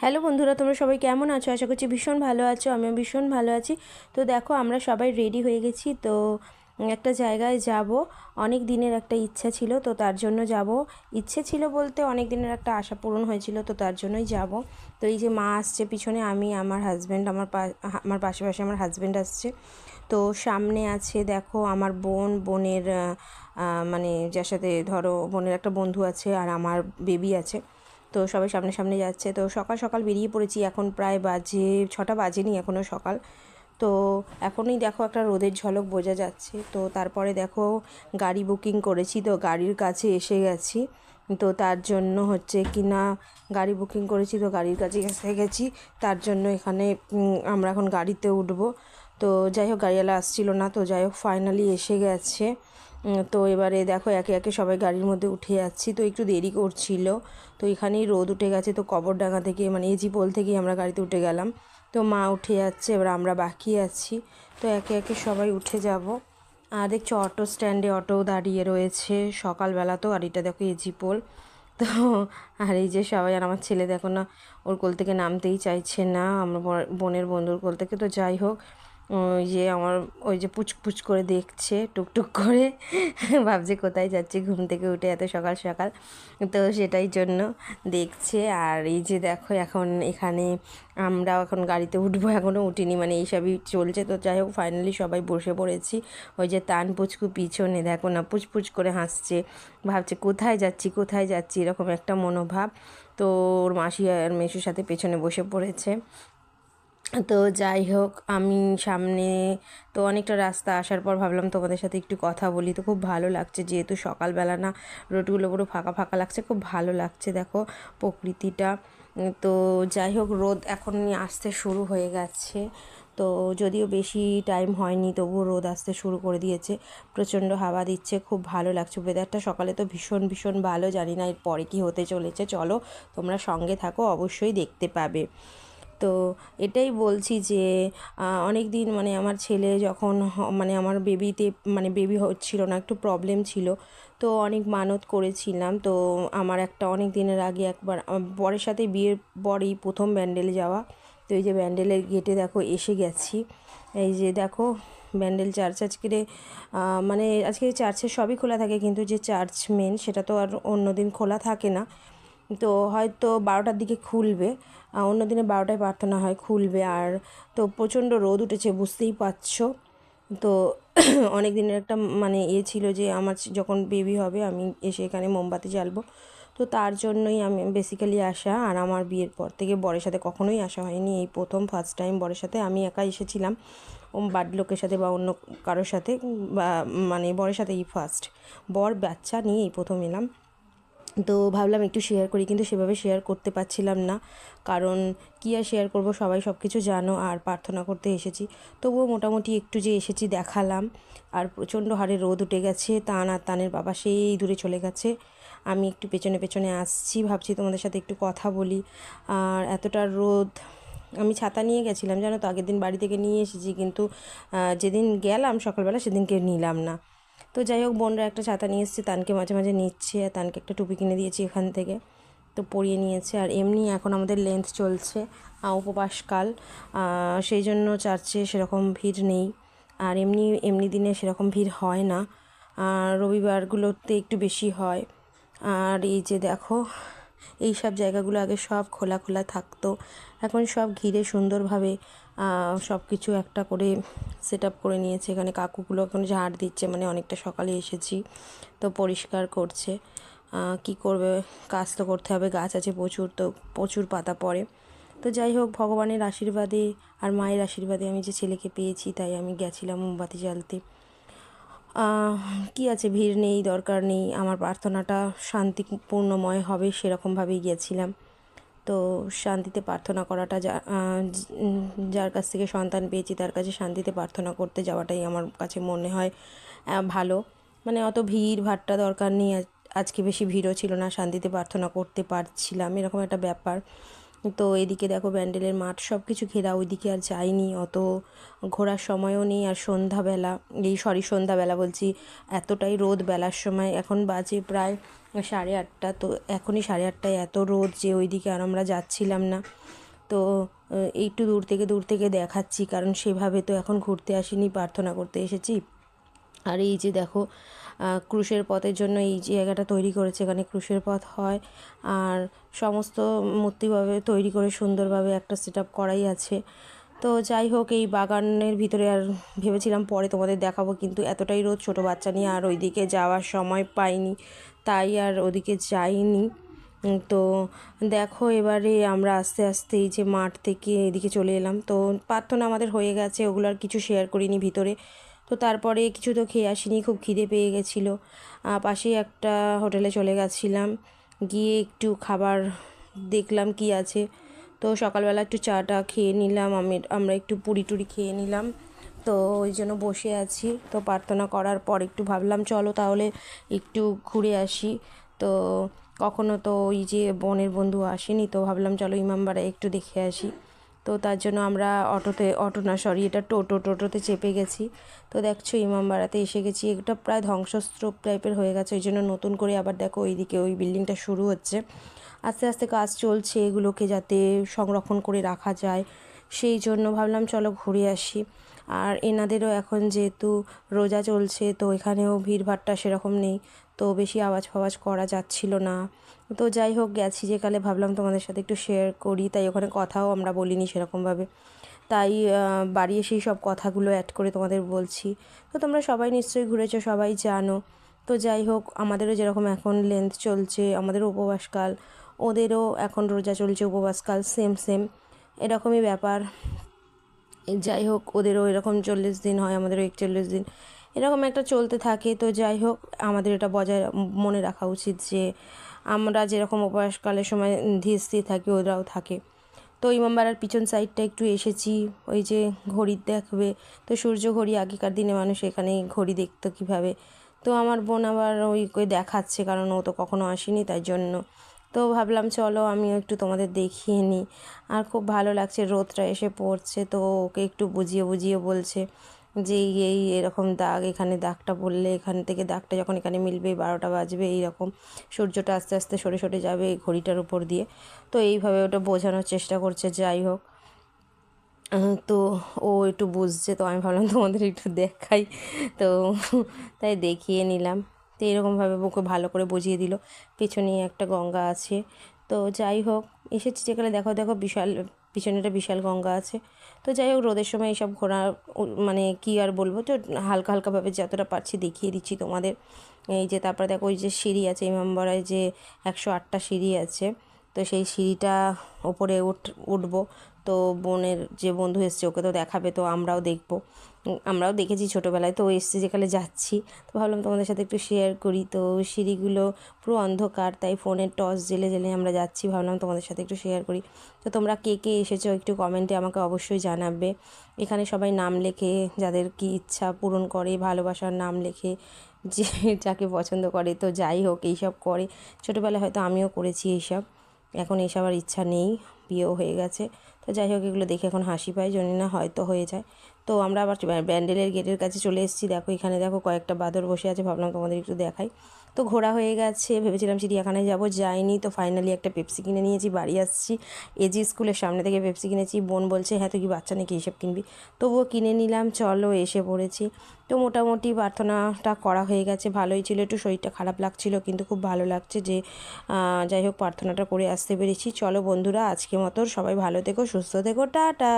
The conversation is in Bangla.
হ্যালো বন্ধুরা, তোমরা সবাই কেমন আছো? আশা করছি ভীষণ ভালো আছো, আমিও ভীষণ ভালো আছি। তো দেখো, আমরা সবাই রেডি হয়ে গেছি। তো একটা জায়গায় যাব। অনেক দিনের একটা ইচ্ছা ছিল, তো তার জন্য যাব। ইচ্ছে ছিল বলতে অনেক দিনের একটা আশা পূরণ হয়েছিল, তো তার জন্যই যাব। তো এই যে মা আসছে, পিছনে আমি, আমার হাজব্যান্ড আমার আমার পাশে পাশে আমার হাজব্যান্ড আসছে। তো সামনে আছে, দেখো, আমার বোন, বোনের মানে যার সাথে ধরো, বোনের একটা বন্ধু আছে আর আমার বেবি আছে। তো সবাই সামনে সামনে যাচ্ছে। তো সকাল সকাল বেরিয়ে পড়েছি। এখন প্রায় বাজে, ছটা বাজেনি এখনও সকাল। তো এখনই দেখো একটা রোদের ঝলক বোঝা যাচ্ছে। তো তারপরে দেখো গাড়ি বুকিং করেছি। তো গাড়ির কাছে এসে গেছি। তো তার জন্য হচ্ছে কি না গাড়ি বুকিং করেছি তো গাড়ির কাছে এসে গেছি। তার জন্য এখানে আমরা এখন গাড়িতে উঠবো। তো যাই হোক, গাড়িওয়ালা আসছিল না। তো যাই হোক ফাইনালি এসে গেছে। তো এবারে দেখো একে একে সবাই গাড়ির মধ্যে উঠে যাচ্ছি। তো একটু দেরি করছিল। তো এখানেই রোদ উঠে গেছে। তো কবরডাঙ্গা থেকে মানে এজি পোল থেকেই আমরা গাড়িতে উঠে গেলাম। তো মা উঠে যাচ্ছে, এবার আমরা বাকি আছি। তো একে একে সবাই উঠে যাব। আর দেখছ, অটো স্ট্যান্ডে অটো দাঁড়িয়ে রয়েছে। সকালবেলা তো এটা দেখো, এজি পোল। তো আর এই যে সবাই, আর আমার ছেলে দেখো না, ওর কোল থেকে নামতেই চাইছে না। আমার বোনের বন্ধুর কোল থেকে। তো যাই হোক যে আমার ওই যে পুচপুচ করে দেখছে টুকটুক করে। ভাবছে কোথায় যাচ্ছে, ঘুম থেকে উঠে এত সকাল সকাল। তো সেটাই জন্য দেখছে। আর এই যে দেখো, এখন এখানে আমরাও এখন গাড়িতে উঠবো এখনও উঠিনি মানে এইসবই চলছে। তো যাই হোক ফাইনালি সবাই বসে পড়েছি। ওই যে তান পুচকু পিছনে, দেখো না পুচপুচ করে হাসছে। ভাবছে, কোথায় যাচ্ছি কোথায় যাচ্ছি? এরকম একটা মনোভাব। তো ওর মাসি আর মেসুর সাথে পেছনে বসে পড়েছে। তো যাই হোক, আমি সামনে তো অনেকটা রাস্তা আসার পর ভাবলাম তোমাদের সাথে একটু কথা বলি। তো খুব ভালো লাগছে, যেহেতু সকালবেলা না রোডগুলো পুরো ফাঁকা ফাঁকা লাগছে, খুব ভালো লাগছে দেখো প্রকৃতিটা। তো যাই হোক, রোদ এখন আসতে শুরু হয়ে গেছে। তো যদিও বেশি টাইম হয়নি, তবুও রোদ আসতে শুরু করে দিয়েছে। প্রচণ্ড হাওয়া দিচ্ছে, খুব ভালো লাগছে। ওয়েদারটা সকালে তো ভীষণ ভীষণ ভালো, জানি না এর পরে কী হতে চলেছে। চলো তোমরা সঙ্গে থাকো, অবশ্যই দেখতে পাবে। তো এটাই বলছি যে অনেক দিন মানে আমার ছেলে যখন মানে আমার বেবিতে মানে বেবি হচ্ছিল না, একটু প্রবলেম ছিল, তো অনেক মানত করেছিলাম। তো আমার একটা অনেক দিনের আগে একবার বরের সাথে বিয়ের পরেই প্রথম ব্যান্ডেলে যাওয়া। তো এই যে ব্যান্ডেলের গেটে দেখো, এসে গেছি। এই যে দেখো, ব্যান্ডেল চার্চ আজকে মানে আজকে চার্চের সবই খোলা থাকে, কিন্তু যে চার্চ মেন সেটা তো আর অন্য দিন খোলা থাকে না। তো হয়তো বারোটার দিকে খুলবে। অন্য দিনে বারোটায় প্রার্থনা হয়, খুলবে আর তো প্রচণ্ড রোদ উঠেছে, বুঝতেই পারছ। তো অনেক দিনের একটা মানে এ ছিল যে আমার যখন বেবি হবে আমি এসে এখানে মোমবাতি জ্বালবো। তো তার জন্যই আমি বেসিক্যালি আসা আর আমার বিয়ের পর থেকে বরের সাথে কখনোই আসা হয়নি। এই প্রথম ফার্স্ট টাইম বরের সাথে আমি একা এসেছিলাম। বাড়ির লোকের সাথে বা অন্য কারোর সাথে, বা মানে বরের সাথে এই ফার্স্ট বর বাচ্চা নিয়ে এই প্রথম এলাম। তো ভাবলাম একটু শেয়ার করি, কিন্তু সেভাবে শেয়ার করতে পারছিলাম না। কারণ কী আর শেয়ার করব, সবাই সব কিছু জানো, আর প্রার্থনা করতে এসেছি। তবুও মোটামুটি একটু যে এসেছি দেখালাম। আর প্রচণ্ড হারে রোদ উঠে গেছে, তান আর তানের বাবা সেই দূরে চলে গেছে। আমি একটু পেছনে পেছনে আসছি, ভাবছি তোমাদের সাথে একটু কথা বলি। আর এতটা রোদ, আমি ছাতা নিয়ে গেছিলাম, জানো তো, আগের দিন বাড়ি থেকে নিয়ে এসেছি, কিন্তু যেদিন গেলাম সকালবেলা, সেদিনকে নিলাম না। তো যাই হোক, বোনরা একটা ছাতা নিয়ে এসছে, তানকে মাঝে মাঝে নিচ্ছে, আর তানকে একটা টুপি কিনে দিয়েছি এখান থেকে। তো পরিয়ে নিয়েছে, আর এমনি এখন আমাদের লেন্থ চলছে উপবাসকাল সেই জন্য চার্চে সেরকম ভিড় নেই। আর এমনি এমনি দিনে সেরকম ভিড় হয় না। আর রবিবারগুলোতে একটু বেশি হয়। আর এই যে দেখো এই সব জায়গাগুলো আগে সব খোলা খোলা থাকতো। এখন সব ঘিরে সুন্দরভাবে সব কিছু একটা করে সেট আপ করে নিয়েছে। এখানে কাকুগুলো এখন ঝাড় দিচ্ছে মানে অনেকটা সকালে এসেছি তো পরিষ্কার করছে। কি করবে? কাজ তো করতে হবে, গাছ আছে প্রচুর তো, প্রচুর পাতা পড়ে। তো যাই হোক, ভগবানের আশীর্বাদে আর মায়ের আশীর্বাদে আমি যে ছেলেকে পেয়েছি, তাই আমি গেছিলাম মোমবাতি জ্বালতে। কি আছে? ভিড় নেই, দরকার নেই। আমার প্রার্থনাটা শান্তিপূর্ণময় হবে সেরকমভাবেই গিয়েছিলাম। তো শান্তিতে প্রার্থনা করাটা যার কাছ থেকে সন্তান পেয়েছি তার কাছে শান্তিতে প্রার্থনা করতে যাওয়াটাই আমার কাছে মনে হয় ভালো। মানে অত ভিড় ভাট্টা দরকার নেই। আজকে বেশি ভিড়ও ছিল না। শান্তিতে প্রার্থনা করতে পারছিলাম। এরকম একটা ব্যাপার। তো এদিকে দেখো ব্যান্ডেলের মাঠ সব কিছু ঘেরা, ওইদিকে আর যাইনি, অত ঘোরার সময়ও নেই আর সন্ধ্যাবেলা, এই সরি সন্ধ্যাবেলা বলছি, এতটাই রোদ বেলার সময়, এখন বাজে প্রায় সাড়ে আটটা, তো এখনই সাড়ে আটটায় এত রোদ যে ওইদিকে আর আমরা যাচ্ছিলাম না। তো একটু দূর থেকে দূর থেকে দেখাচ্ছি, কারণ সেভাবে তো এখন ঘুরতে আসিনি, প্রার্থনা করতে এসেছি। আর এই যে দেখো ক্রুশের পথের জন্য এই জায়গাটা তৈরি করেছে, এখানে ক্রুশের পথ হয়। আর সমস্ত মূর্তিভাবে তৈরি করে সুন্দরভাবে একটা সেট করাই আছে। তো যাই হোক, এই বাগানের ভিতরে আর ভেবেছিলাম পরে তোমাদের দেখাবো, কিন্তু এতটাই রোদ, ছোটো বাচ্চা নিয়ে আর ওইদিকে যাওয়ার সময় পাইনি, তাই আর ওদিকে যাইনি। তো দেখো এবারে আমরা আস্তে আস্তে এই যে মাঠ থেকে এদিকে চলে এলাম। তো প্রার্থনা আমাদের হয়ে গেছে, ওগুলো আর কিছু শেয়ার করিনি ভিতরে। তো তারপরে কিছু তো খেয়ে আসিনি, খুব খিদে পেয়ে গেছিল। পাশেই একটা হোটেলে চলে গেছিলাম, গিয়ে একটু খাবার দেখলাম কি আছে। তো সকালবেলা একটু চাটা খেয়ে নিলাম, আমি, আমরা একটু পুরি টুরি খেয়ে নিলাম। তো ওই জন্য বসে আছি, তো প্রার্থনা করার পর একটু ভাবলাম, চলো তাহলে একটু ঘুরে আসি। তো কখনো তো ওই যে বোনের বন্ধু আসেনি, তো ভাবলাম চলো ইমামবাড়া একটু দেখে আসি। তো তার জন্য আমরা অটোতে, অটো না সরি এটা টোটো, টোটোতে চেপে গেছি। তো দেখছ ইমামবাড়াতে এসে গেছি। এটা প্রায় ধ্বংসস্তূপ টাইপের হয়ে গেছে, ওই জন্য নতুন করে আবার দেখো ওইদিকে ওই বিল্ডিংটা শুরু হচ্ছে। আস্তে আস্তে কাজ চলছে এগুলোকে যাতে সংরক্ষণ করে রাখা যায়। সেই জন্য ভাবলাম, চলো ঘুরে আসি। আর এনাদেরও এখন যেহেতু রোজা চলছে, তো এখানেও ভিড়ভাট্টা সেরকম নেই। তো বেশি আওয়াজ ফাওয়াজ করা যাচ্ছিল না। তো যাই হোক, গেছি যে কালে ভাবলাম তোমাদের সাথে একটু শেয়ার করি। তাই ওখানে কথাও আমরা বলিনি সেরকমভাবে তাই বাড়ি এসেই সব কথাগুলো অ্যাড করে তোমাদের বলছি। তো তোমরা সবাই নিশ্চয়ই ঘুরেছো, সবাই জানো। তো যাই হোক, আমাদেরও যেরকম এখন লেন্থ চলছে, আমাদেরও উপবাসকাল, ওদেরও এখন রোজা চলছে উপবাসকাল সেম সেম এরকমই ব্যাপার। যাই হোক, ওদেরও এরকম চল্লিশ দিন হয়, আমাদেরও একচল্লিশ দিন। এরকম একটা চলতে থাকে। তো যাই হোক, আমাদের এটা বজায় মনে রাখা উচিত যে আমরা যেরকম উপবাসকালের সময় ধীর স্থির থাকি, ওরাও থাকে। তো ইমামবাড়ার পিছন সাইডটা একটু এসেছি, ওই যে ঘড়ি দেখবে। তো সূর্য ঘড়ি, আগেকার দিনে মানুষ এখানে ঘড়ি দেখতো কীভাবে। তো আমার বোন আবার ওই ওই দেখাচ্ছে, কারণ ও তো কখনো আসেনি, তাই জন্য। তো ভাবলাম চলো আমিও একটু তোমাদের দেখিয়ে নিই। আর খুব ভালো লাগছে, রোদটা এসে পড়ছে, তো ওকে একটু বুঝিয়ে বুঝিয়ে বলছে। যে এই এরকম দাগ, এখানে দাগটা পড়লে এখান থেকে দাগটা যখন এখানে মিলবে, বারোটা বাজবে, এইরকম সূর্যটা আস্তে আস্তে সরে সরে যাবে এই ঘড়িটার উপর দিয়ে। তো এইভাবে ওটা বোঝানোর চেষ্টা করছে, যাই হোক। তো ও একটু বুঝছে, তো আমি ভাবলাম তোমাদের একটু দেখাই। তো তাই দেখিয়ে নিলাম। তো এরকমভাবে ওকে ভালো করে বুঝিয়ে দিল। পেছনে একটা গঙ্গা আছে। তো যাই হোক, এসেছি যেখানে দেখো দেখো বিশাল পিছনে একটা বিশাল গঙ্গা আছে। তো যাই হোক, রোদের সময় এইসব ঘোরা মানে কি আর বলব? তো হালকা হালকাভাবে যতটা পারছি দেখিয়ে দিচ্ছি তোমাদের। এই যে তারপরে দেখো, ওই যে সিঁড়ি আছে ইমামবাড়ায় যে একশো আটটা সিঁড়ি আছে। তো সেই সিঁড়িটা ওপরে উঠ, উঠবো। তো বোনের যে বন্ধু এসছে, ওকে তো দেখাবে, তো আমরাও দেখব। আমরাও দেখেছি ছোটোবেলায়, তো এসছে যেখানে যাচ্ছি। তো ভাবলাম তোমাদের সাথে একটু শেয়ার করি। তো সিঁড়িগুলো পুরো অন্ধকার, তাই ফোনের টর্চ জেলে জেলে আমরা যাচ্ছি। ভাবলাম তোমাদের সাথে একটু শেয়ার করি। তো তোমরা কে কে এসেছ একটু কমেন্টে আমাকে অবশ্যই জানাবে। এখানে সবাই নাম লেখে, যাদের কি ইচ্ছা পূরণ করে, ভালোবাসার নাম লেখে, যে যাকে পছন্দ করে, তো যাই হোক, এইসব করে। ছোটোবেলায় হয়তো আমিও করেছি এইসব। এখন এইসব আর ইচ্ছা নেই, বিয়েও হয়ে গেছে। তো যাই হোক, এগুলো দেখে এখন হাসি পায় জন্য না হয়তো হয়ে যায়। তো আমরা আবার ব্যান্ডেলের গেটের কাছে চলে এসেছি। দেখো, এখানে দেখো কয়েকটা বাদর বসে আছে। ভাবলাম তোমাদের একটু দেখাই। তো ঘোরা হয়ে গেছে। ভেবেছিলাম চিড়িয়াখানায় যাব। যাইনি। তো ফাইনালি একটা পেপসি কিনে নিয়েছি। বাড়ি আসছি। এজি স্কুলের সামনে থেকে পেপসি কিনেছি। বোন বলছে হ্যাঁ তুই কি বাচ্চা নাকি এইসব কিনবি? তবুও কিনে নিলাম। চলো, এসে পড়েছি। তো মোটামুটি প্রার্থনাটা করা হয়ে গেছে। ভালোই ছিল। একটু শরীরটা খারাপ লাগছিল, কিন্তু খুব ভালো লাগছে যে যাই হোক, প্রার্থনাটা করে আসতে পেরেছি। চলো বন্ধুরা আজকে মতো সবাই ভালো থেকো, সুস্থ থেকো। টাটা!